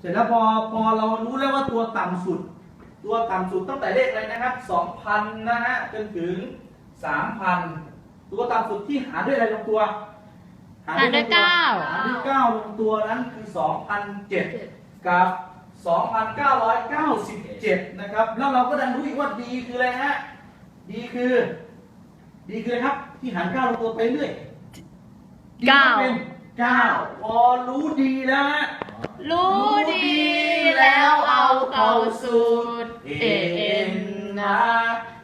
เสร็จแล้วพอพอเรารู้แล้วว่าตัวต่ำสุด ตัวต่ำสุดตั้งแต่เลขอะไรนะครับ2,000นะฮะจนถึง3,000ตัวต่ำสุดที่หารด้วยอะไรลงตัว หารด้วยเก้าหารด้วยเก้าลงตัวนั้นคือ2,007กับ2,997นะครับ แล้วเราก็ดันรู้อีกว่าดีคืออะไรฮะดีคือ ดีคืออะไรครับ ที่หารเก้าลงตัวไปเรื่อยดีเก้าเป็นเก้าพอรู้ดีแล้วฮะรู้ สูตร เอเอ็นนะ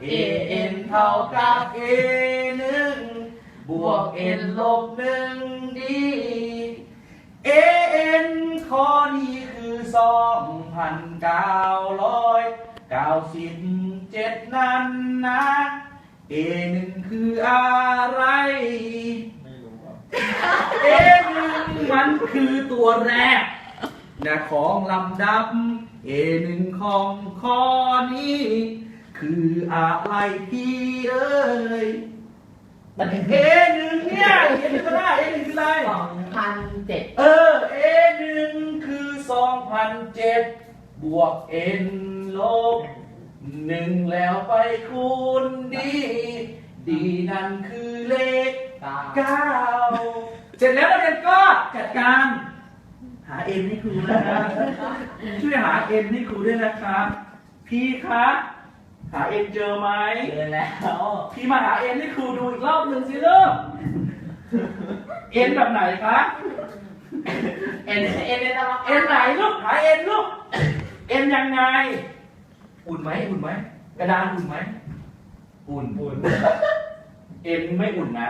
เอเอ็นเท่ากับเอหนึ่งบวกเอ็นลบหนึ่งดีเอเอ็นข้อนี้คือสองพันเก้าร้อยเก้าสิบเจ็ดนั่นนะเอหนึ่งคืออะไรไม่รู้อะเอหนึ่งมันคือตัวแรก นะของลำดับ เอหนึ่งของข้อนี้ คืออะไรพี่เอ้ยมันเอหนึ่งเนี่ยเอหนึ่งก็ได้เอหนึ่งคืออะไรสองพันเจ็ดเออเอหนึ่งคือสองพันเจ็ดบวกเอ็นลบหนึ่งแล้วไปคูณดี ดีนั่นคือเลขเก้าเก้าเสร็จแล้วนักเรียนก็จัดการหาเอ็นให้ครูนะครับช่วยหาเอ็นให้ครูด้วยนะครับ พี่คะหาเอ็นเจอไหมเจอแล้ว พี่มาหาเอ็นให้ครูดูอีกรอบหนึ่งสิลูกเอ็นแบบไหนคะเอ็นเอ็นเอ็นอะไรเอ็นไหนลูกหาเอ็นลูกเอ็นยังไง อุ่นไหมอุ่นไหมกระดานอุ่นไหมอุ่นบุญเอ็นไม่อุ่นนะ